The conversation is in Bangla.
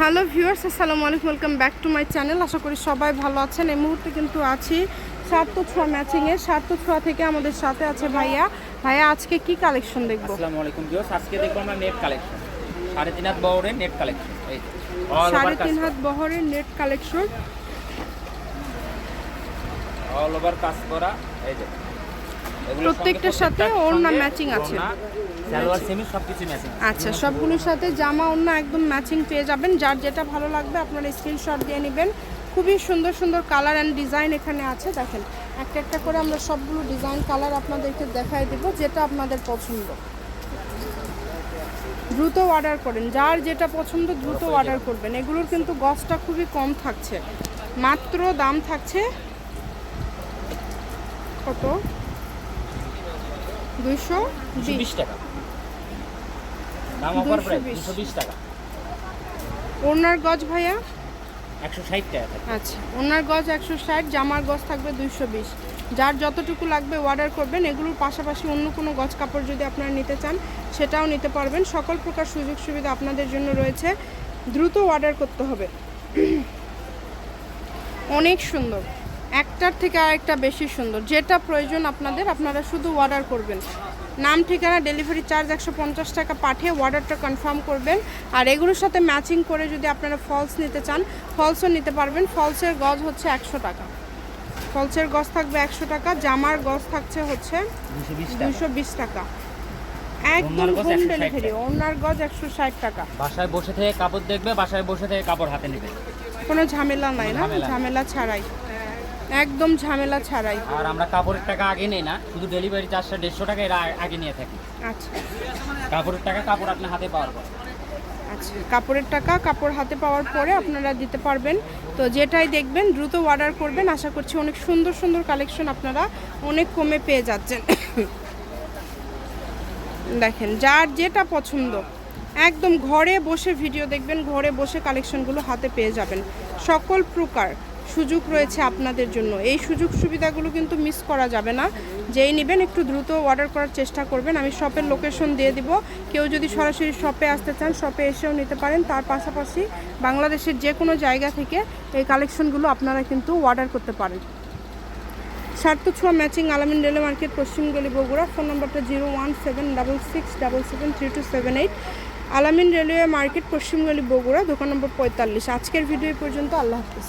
হ্যালো ভিউয়ার্স আসসালামু আলাইকুম welcome back to my channel. আশা করি সবাই ভালো আছেন। এই মুহূর্তে কিন্তু আছি সার্থ ছোঁয়া ম্যাচিংয়ে সার্থ ছোঁয়া থেকে আমাদের সাথে আছে ভাইয়া। ভাইয়া আজকে কি কালেকশন দেখব? আসসালামু আলাইকুম ভিউয়ার্স আজকে দেখব আমরা নেট কালেকশন সাড়ে তিন হাত বহরের নেট কালেকশন সাড়ে তিন হাত বহরের নেট কালেকশন অল ওভার কাজ করা এই যে। প্রত্যেকটার সাথে ওড়না matching আছে। সালোয়ার সেমি সবকিছু ম্যাচিং আচ্ছা সবগুলোর সাথে জামা ওড়না একদম ম্যাচিং পেয়ে যাবেন। যার যেটা ভালো লাগবে আপনারা স্ক্রিনশট দিয়ে নেবেন। খুবই সুন্দর সুন্দর কালার অ্যান্ড ডিজাইন এখানে আছে। দেখেন একটা একটা করে আমরা সবগুলো ডিজাইন কালার আপনাদেরকে দেখাই দেব যেটা আপনাদের পছন্দ। দ্রুত অর্ডার করেন। যার যেটা পছন্দ দ্রুত অর্ডার করবেন। এগুলোর কিন্তু গসটা খুবই কম থাকছে। মাত্র দাম থাকছে কত? দুইশো বিশ টাকা। দাম অফার প্রাইস 220 দুশো বিশ টাকা। ওনার গজ ভাইয়া? একশো ষাট টাকা আচ্ছা ওনার গজ একশো ষাট জামার গজ থাকবে দুইশো বিশ। যার যতটুকু লাগবে অর্ডার করবেন এগুলোর পাশাপাশি অন্য কোনো গজ কাপড় যদি আপনারা নিতে চান সেটাও নিতে পারবেন। সকল প্রকার সুযোগ সুবিধা আপনাদের জন্য রয়েছে। দ্রুত অর্ডার করতে হবে। অনেক সুন্দর। একটার থেকে আরেকটা বেশি সুন্দর। যেটা প্রয়োজন আপনাদের আপনারা শুধু অর্ডার করবেন। নাম ঠিকানা ডেলিভারি চার্জ একশো পঞ্চাশ টাকা পাঠিয়ে অর্ডারটা কনফার্ম করবেন। আর এগুলোর সাথে ম্যাচিং করে যদি আপনারা ফলস নিতে চান ফলসও নিতে পারবেন। ফলসের গজ হচ্ছে একশো টাকা। ফলসের গজ থাকবে একশো টাকা জামার গজ থাকছে হচ্ছে দুশো বিশ টাকা। একদম হোম ডেলিভারি ওনার গজ একশো ষাট টাকা। বাসায় বসে থেকে কাপড় দেখবে বাসায় বসে থেকে কাপড় হাতে নেবে। কোনো ঝামেলা নাই না? ঝামেলা ছাড়াই। একদম ঝামেলা ছাড়াই। আর আমরা কাপড়ের টাকা আগে নেই না শুধু ডেলিভারি চার্জটা দেড়শো টাকা এরা আগে নিয়ে থাকি। আচ্ছা। কাপড়ের টাকা কাপড় আপনার হাতে পাওয়ার পর। আচ্ছা কাপড়ের টাকা কাপড় হাতে পাওয়ার পরে আপনারা দিতে পারবেন। তো যেটাই দেখবেন দ্রুত অর্ডার করবেন। আশা করছি অনেক সুন্দর সুন্দর কালেকশন আপনারা অনেক কমে পেয়ে যাচ্ছেন। দেখেন যার যেটা পছন্দ। একদম ঘরে বসে ভিডিও দেখবেন ঘরে বসে কালেকশনগুলো হাতে পেয়ে যাবেন। সকল প্রকার। সুযোগ রয়েছে আপনাদের জন্য। এই সুযোগ সুবিধাগুলো কিন্তু মিস করা যাবে না। যেই নেবেন একটু দ্রুত অর্ডার করার চেষ্টা করবেন। আমি শপের লোকেশন দিয়ে দিব। কেউ যদি সরাসরি শপে আসতে চান শপে এসেও নিতে পারেন। তার পাশাপাশি বাংলাদেশের যে কোনো জায়গা থেকে এই কালেকশনগুলো আপনারা কিন্তু অর্ডার করতে পারেন। সার্থ ছোঁয়া ম্যাচিং আলামিন রেলওয়ে মার্কেট পশ্চিমগলি বগুড়া। ফোন নম্বরটা zero one seven double six double seven three two seven eight. Alamin railway market পশ্চিমগলি Bogura, দোকান নম্বর পঁয়তাল্লিশ। আজকের ভিডিও পর্যন্ত। আল্লাহ হাফিজ।